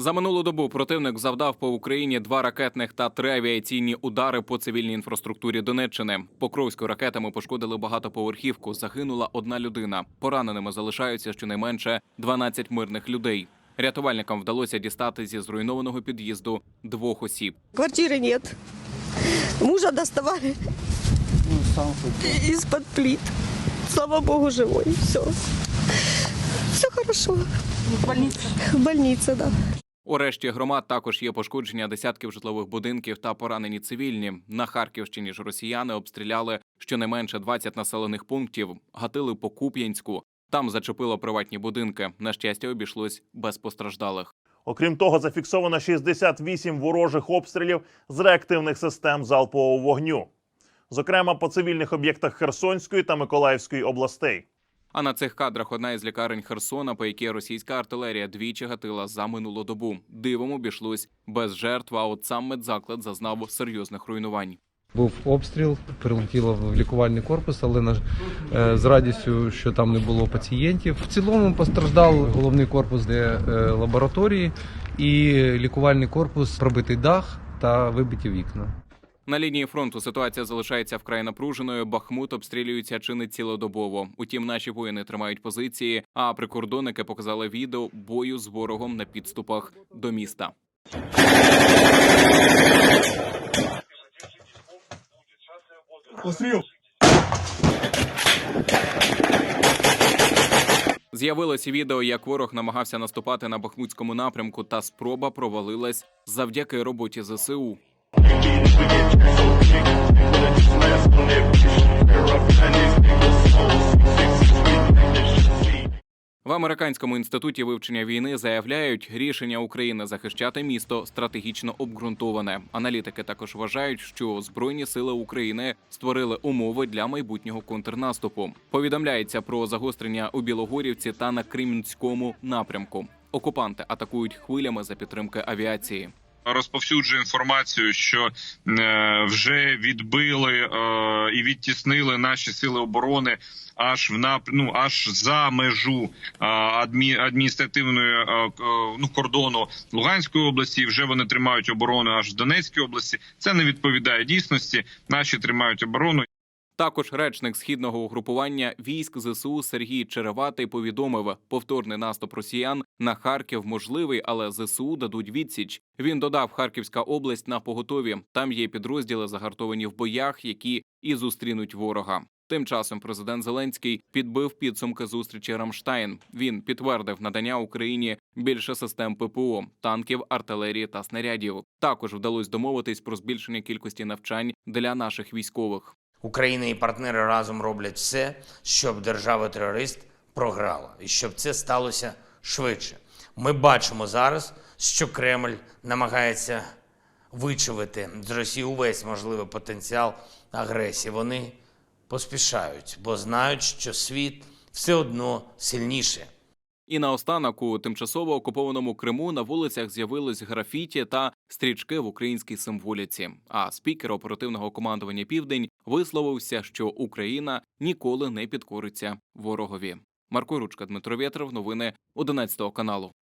За минулу добу противник завдав по Україні два ракетних та три авіаційні удари по цивільній інфраструктурі Донеччини. Покровську ракетами пошкодили багатоповерхівку. Загинула одна людина. Пораненими залишаються щонайменше 12 мирних людей. Рятувальникам вдалося дістати зі зруйнованого під'їзду двох осіб. Квартиры нет. Мужа доставали из-под плит. Слава богу, живой. Все. Все хорошо. В больнице? В больнице, да. У решті громад також є пошкодження десятків житлових будинків та поранені цивільні. На Харківщині ж росіяни обстріляли щонайменше 20 населених пунктів, гатили по Куп'янську. Там зачепило приватні будинки. На щастя, обійшлось без постраждалих. Окрім того, зафіксовано 68 ворожих обстрілів з реактивних систем залпового вогню, зокрема по цивільних об'єктах Херсонської та Миколаївської областей. А на цих кадрах одна із лікарень Херсона, по якій російська артилерія двічі гатила за минулу добу. Дивом обійшлось без жертв. А от сам медзаклад зазнав серйозних руйнувань. Був обстріл, прилетіло в лікувальний корпус, але на е, з радістю, що там не було пацієнтів. В цілому постраждав головний корпус, де е, лабораторії, і лікувальний корпус, пробитий дах та вибиті вікна. На лінії фронту ситуація залишається вкрай напруженою. Бахмут обстрілюється чи не цілодобово. Утім, наші воїни тримають позиції. А прикордонники показали відео бою з ворогом на підступах до міста. Постріл! З'явилося відео, як ворог намагався наступати на бахмутському напрямку, та спроба провалилась завдяки роботі ЗСУ. В американському інституті вивчення війни заявляють, рішення України захищати місто стратегічно обґрунтоване. Аналітики також вважають, що збройні сили України створили умови для майбутнього контрнаступу. Повідомляється про загострення у Білогорівці та на Кремінському напрямку. Окупанти атакують хвилями за підтримки авіації. Розповсюджує інформацію, що е, вже відбили е, і відтіснили наші сили оборони аж в нап... ну, аж за межу е, адмі... адміністративної ну, кордону Луганської області. І вже вони тримають оборону аж в Донецькій області. Це не відповідає дійсності. Наші тримають оборону. Також речник східного угрупування військ ЗСУ Сергій Череватий повідомив, повторний наступ росіян на Харків можливий, але ЗСУ дадуть відсіч. Він додав, Харківська область на поготові. Там є підрозділи, загартовані в боях, які і зустрінуть ворога. Тим часом президент Зеленський підбив підсумки зустрічі Рамштайн. Він підтвердив надання Україні більше систем ППО, танків, артилерії та снарядів. Також вдалося домовитись про збільшення кількості навчань для наших військових. Україна і партнери разом роблять все, щоб держава-терорист програла, і щоб це сталося швидше. Ми бачимо зараз, що Кремль намагається вичавити з Росії увесь можливий потенціал агресії. Вони поспішають, бо знають, що світ все одно сильніше. І наостанок у тимчасово окупованому Криму на вулицях з'явились графіті та стрічки в українській символіці. А спікер оперативного командування Південь висловився, що Україна ніколи не підкориться ворогові. Марко Ручка, Дмитро Вєтров, новини 11 каналу.